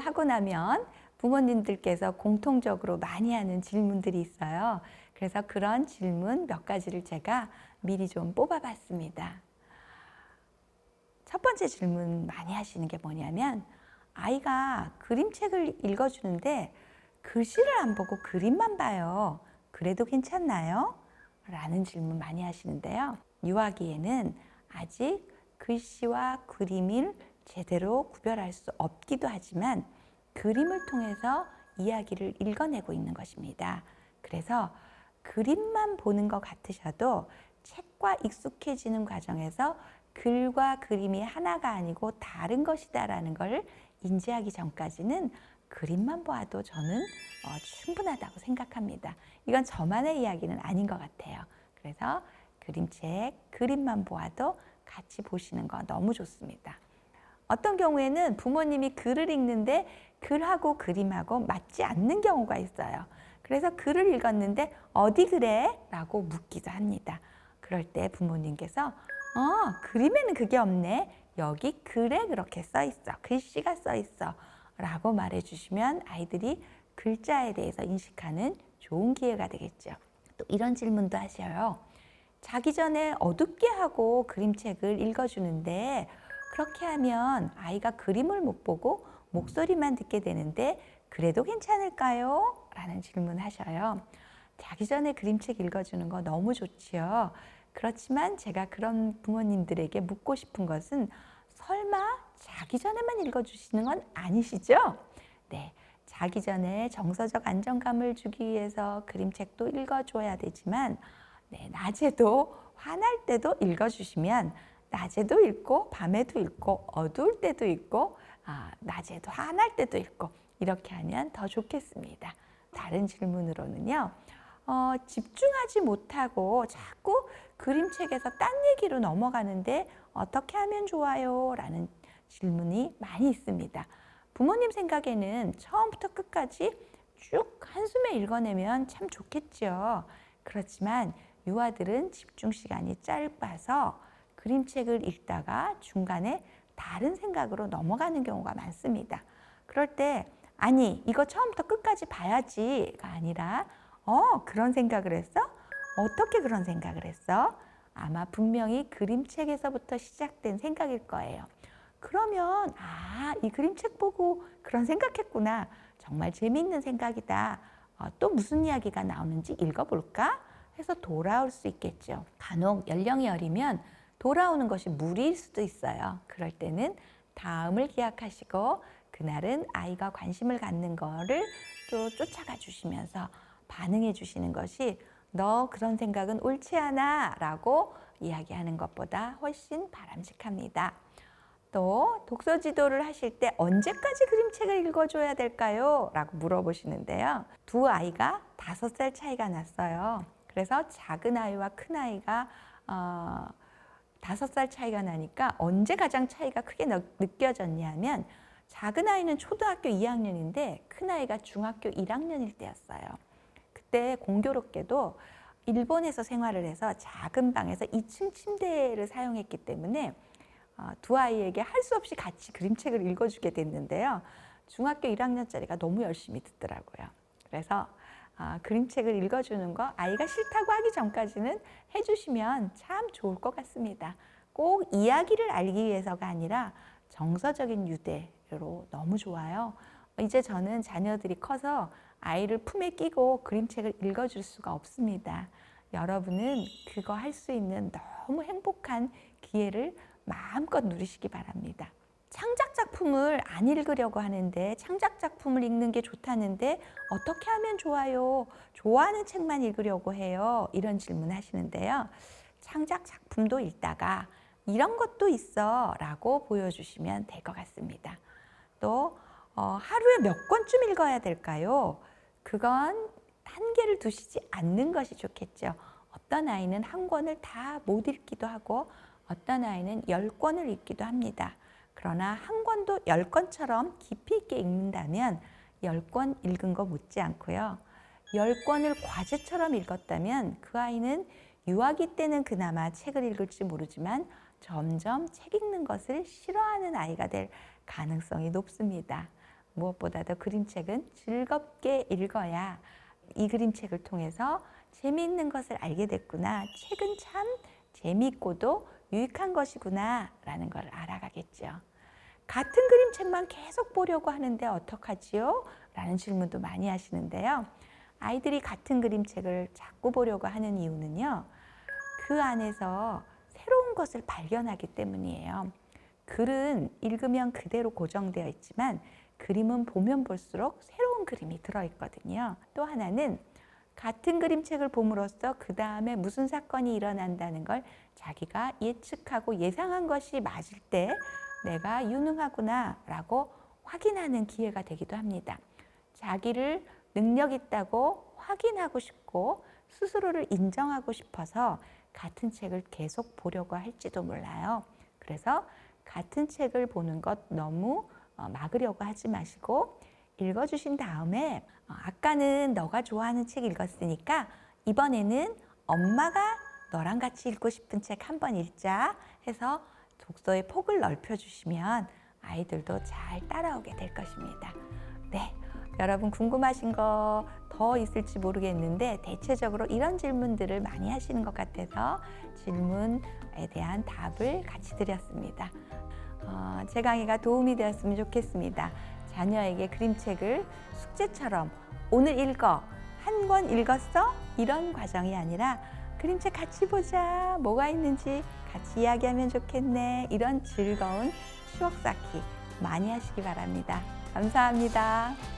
하고 나면 부모님들께서 공통적으로 많이 하는 질문들이 있어요. 그래서 그런 질문 몇 가지를 제가 미리 좀 뽑아봤습니다. 첫 번째 질문 많이 하시는 게 뭐냐면 아이가 그림책을 읽어주는데 글씨를 안 보고 그림만 봐요. 그래도 괜찮나요? 라는 질문 많이 하시는데요. 유아기에는 아직 글씨와 그림을 제대로 구별할 수 없기도 하지만 그림을 통해서 이야기를 읽어내고 있는 것입니다. 그래서 그림만 보는 것 같으셔도 책과 익숙해지는 과정에서 글과 그림이 하나가 아니고 다른 것이다라는 걸 인지하기 전까지는 그림만 보아도 저는 어, 충분하다고 생각합니다. 이건 저만의 이야기는 아닌 것 같아요. 그래서 그림책, 그림만 보아도 같이 보시는 거 너무 좋습니다. 어떤 경우에는 부모님이 글을 읽는데 글하고 그림하고 맞지 않는 경우가 있어요. 그래서 글을 읽었는데 어디 그래? 라고 묻기도 합니다. 그럴 때 부모님께서 어, 그림에는 그게 없네. 여기 글에 그렇게 써 있어. 글씨가 써 있어. 라고 말해 주시면 아이들이 글자에 대해서 인식하는 좋은 기회가 되겠죠. 또 이런 질문도 하셔요. 자기 전에 어둡게 하고 그림책을 읽어주는데 그렇게 하면 아이가 그림을 못 보고 목소리만 듣게 되는데 그래도 괜찮을까요? 라는 질문 하셔요. 자기 전에 그림책 읽어주는 거 너무 좋지요. 그렇지만 제가 그런 부모님들에게 묻고 싶은 것은 설마 자기 전에만 읽어주시는 건 아니시죠? 네. 자기 전에 정서적 안정감을 주기 위해서 그림책도 읽어줘야 되지만, 네, 낮에도 화날 때도 읽어주시면, 낮에도 읽고, 밤에도 읽고, 어두울 때도 읽고, 아, 낮에도 화날 때도 읽고, 이렇게 하면 더 좋겠습니다. 다른 질문으로는요, 어, 집중하지 못하고 자꾸 그림책에서 딴 얘기로 넘어가는데 어떻게 하면 좋아요? 라는 질문이 많이 있습니다. 부모님 생각에는 처음부터 끝까지 쭉 한숨에 읽어내면 참 좋겠죠. 그렇지만 유아들은 집중 시간이 짧아서 그림책을 읽다가 중간에 다른 생각으로 넘어가는 경우가 많습니다. 그럴 때 아니 이거 처음부터 끝까지 봐야지가 아니라 어 그런 생각을 했어? 어떻게 그런 생각을 했어? 아마 분명히 그림책에서부터 시작된 생각일 거예요. 그러면 아, 이 그림책 보고 그런 생각했구나. 정말 재미있는 생각이다. 어, 또 무슨 이야기가 나오는지 읽어볼까? 해서 돌아올 수 있겠죠. 간혹 연령이 어리면 돌아오는 것이 무리일 수도 있어요. 그럴 때는 다음을 기약하시고 그날은 아이가 관심을 갖는 거를 또 쫓아가 주시면서 반응해 주시는 것이 너 그런 생각은 옳지 않아 라고 이야기하는 것보다 훨씬 바람직합니다. 또 독서 지도를 하실 때 언제까지 그림책을 읽어줘야 될까요? 라고 물어보시는데요. 두 아이가 다섯 살 차이가 났어요. 그래서 작은 아이와 큰 아이가 어, 다섯 살 차이가 나니까 언제 가장 차이가 크게 느껴졌냐면 작은 아이는 초등학교 2학년인데 큰 아이가 중학교 1학년일 때였어요. 그때 공교롭게도 일본에서 생활을 해서 작은 방에서 2층 침대를 사용했기 때문에 어, 두 아이에게 할 수 없이 같이 그림책을 읽어주게 됐는데요. 중학교 1학년짜리가 너무 열심히 듣더라고요. 그래서 어, 그림책을 읽어주는 거 아이가 싫다고 하기 전까지는 해주시면 참 좋을 것 같습니다. 꼭 이야기를 알기 위해서가 아니라 정서적인 유대로 너무 좋아요. 이제 저는 자녀들이 커서 아이를 품에 끼고 그림책을 읽어줄 수가 없습니다. 여러분은 그거 할 수 있는 너무 행복한 기회를 마음껏 누리시기 바랍니다. 창작 작품을 안 읽으려고 하는데 창작 작품을 읽는 게 좋다는데 어떻게 하면 좋아요? 좋아하는 책만 읽으려고 해요. 이런 질문 하시는데요. 창작 작품도 읽다가 이런 것도 있어 라고 보여주시면 될 것 같습니다. 또 어, 하루에 몇 권쯤 읽어야 될까요? 그건 한계를 두시지 않는 것이 좋겠죠. 어떤 아이는 한 권을 다 못 읽기도 하고 어떤 아이는 열 권을 읽기도 합니다. 그러나 한 권도 열 권처럼 깊이 있게 읽는다면 열권 읽은 거 못지 않고요. 열 권을 과제처럼 읽었다면 그 아이는 유아기 때는 그나마 책을 읽을지 모르지만 점점 책 읽는 것을 싫어하는 아이가 될 가능성이 높습니다. 무엇보다도 그림책은 즐겁게 읽어야 이 그림책을 통해서 재미있는 것을 알게 됐구나. 책은 참 재미있고도 유익한 것이구나. 라는 걸 알아가겠죠. 같은 그림책만 계속 보려고 하는데 어떡하지요? 라는 질문도 많이 하시는데요. 아이들이 같은 그림책을 자꾸 보려고 하는 이유는요. 그 안에서 새로운 것을 발견하기 때문이에요. 글은 읽으면 그대로 고정되어 있지만 그림은 보면 볼수록 새로운 그림이 들어있거든요. 또 하나는 같은 그림책을 봄으로써 그 다음에 무슨 사건이 일어난다는 걸 자기가 예측하고 예상한 것이 맞을 때 내가 유능하구나 라고 확인하는 기회가 되기도 합니다. 자기를 능력 있다고 확인하고 싶고 스스로를 인정하고 싶어서 같은 책을 계속 보려고 할지도 몰라요. 그래서 같은 책을 보는 것 너무 어, 막으려고 하지 마시고 읽어주신 다음에 어, 아까는 너가 좋아하는 책 읽었으니까 이번에는 엄마가 너랑 같이 읽고 싶은 책 한 번 읽자 해서 독서의 폭을 넓혀주시면 아이들도 잘 따라오게 될 것입니다. 네. 여러분 궁금하신 거 더 있을지 모르겠는데 대체적으로 이런 질문들을 많이 하시는 것 같아서 질문에 대한 답을 같이 드렸습니다. 어, 제 강의가 도움이 되었으면 좋겠습니다. 자녀에게 그림책을 숙제처럼 오늘 읽어 한 권 읽었어 이런 과정이 아니라 그림책 같이 보자 뭐가 있는지 같이 이야기하면 좋겠네 이런 즐거운 추억 쌓기 많이 하시기 바랍니다. 감사합니다.